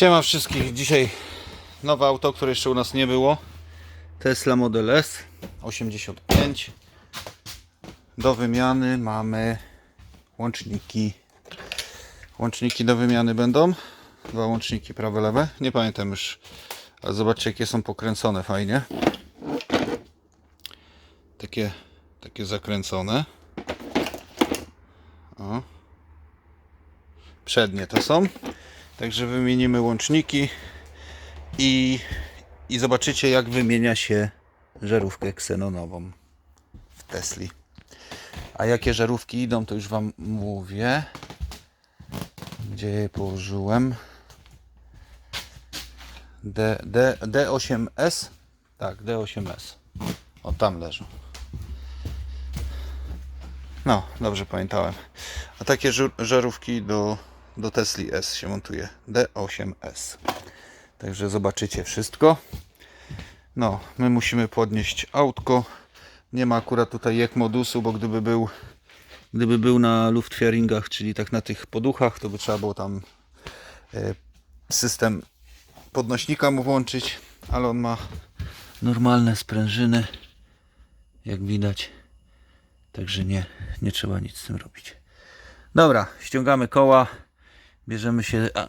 Siema wszystkich. Dzisiaj nowe auto, które jeszcze u nas nie było. Tesla Model S 85. Do wymiany mamy łączniki. Łączniki do wymiany będą. Dwa łączniki prawe, lewe. Nie pamiętam już. Ale zobaczcie jakie są pokręcone fajnie. Takie, takie zakręcone. O. Przednie to są. Także wymienimy łączniki i, i zobaczycie jak wymienia się żarówkę ksenonową w Tesli. A jakie żarówki idą to już Wam mówię. Gdzie je położyłem? D, D, D8S? Tak, D8S. O, tam leżą. No, dobrze pamiętałem. A takie żarówki do, do Tesli S się montuje. D8S. Także zobaczycie wszystko. No, my musimy podnieść autko. Nie ma akurat tutaj jak modusu, bo gdyby był gdyby był na luftfairingach, czyli tak na tych poduchach, to by trzeba było tam e, system podnośnika mu włączyć, ale on ma normalne sprężyny, jak widać. Także nie, nie trzeba nic z tym robić. Dobra, ściągamy koła, bierzemy się, a,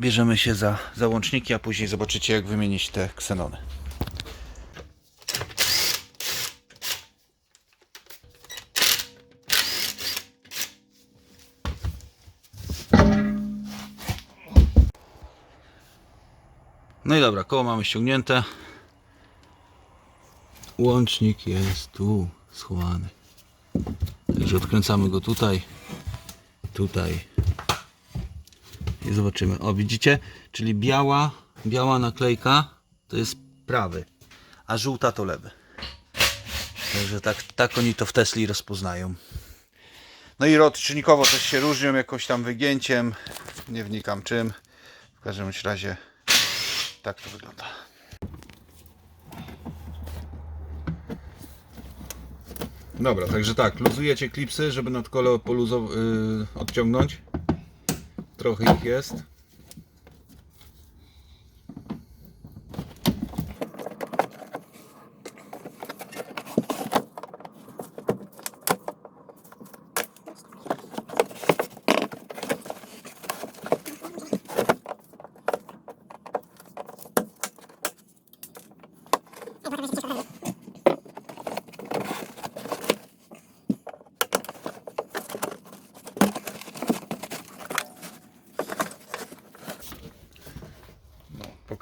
bierzemy się za załączniki, a później zobaczycie jak wymienić te ksenony. No i dobra, koło mamy ściągnięte. Łącznik jest tu schowany. Także odkręcamy go tutaj, tutaj zobaczymy. O, widzicie? Czyli biała, biała naklejka to jest prawy, a żółta to lewy. Także tak, tak oni to w Tesli rozpoznają. No i rodczynnikowo też się różnią jakoś tam wygięciem. Nie wnikam czym. W każdym razie tak to wygląda. Dobra, także tak, luzujecie klipsy, żeby nadkole poluzow- yy, odciągnąć. строгий гест. Gracias.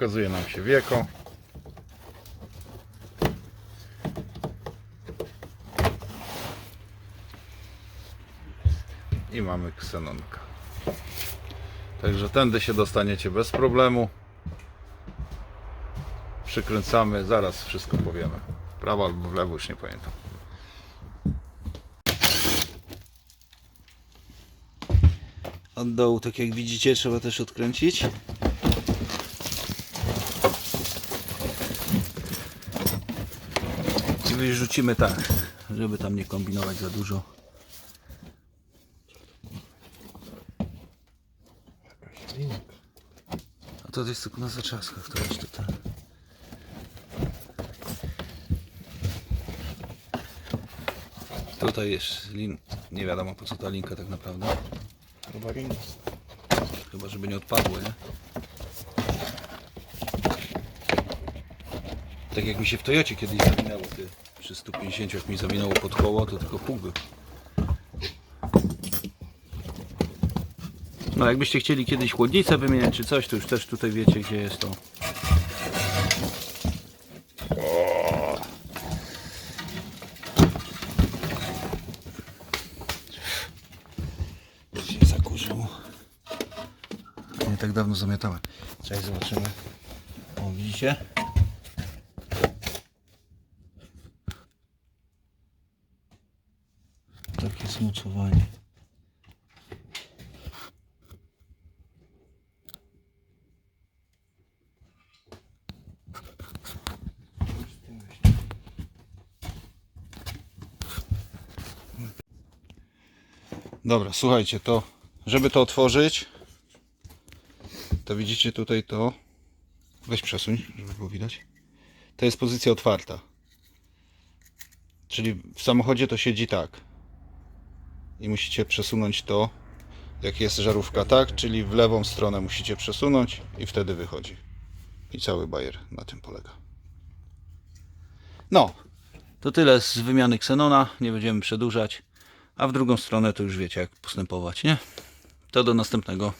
Pokazuje nam się wieko. I mamy ksenonka. Także tędy się dostaniecie bez problemu. Przykręcamy, zaraz wszystko powiemy. Prawo albo w lewo, już nie pamiętam. Od dołu, tak jak widzicie, trzeba też odkręcić. I wyrzucimy tak, żeby tam nie kombinować za dużo. A to jest tylko na zaczaskach, to jest tutaj. Tutaj jest lin... Nie wiadomo po co ta linka tak naprawdę. Chyba ring. Chyba żeby nie odpadło, nie? Tak jak mi się w Toyocie kiedyś zawinęło, ty, przy 150 jak mi zawinęło pod koło, to tylko pół. No jakbyście chcieli kiedyś chłodnicę wymieniać czy coś, to już też tutaj wiecie gdzie jest to. się. Nie tak dawno zamiatałem. Cześć, zobaczymy. O, widzicie? Smucowanie. Dobra, słuchajcie, to żeby to otworzyć, to widzicie tutaj to. Weź przesuń, żeby było widać. To jest pozycja otwarta. Czyli w samochodzie to siedzi tak. I musicie przesunąć to, jak jest żarówka tak, czyli w lewą stronę musicie przesunąć i wtedy wychodzi. I cały bajer na tym polega. No, to tyle z wymiany Xenona. Nie będziemy przedłużać. A w drugą stronę to już wiecie, jak postępować, nie? To do następnego.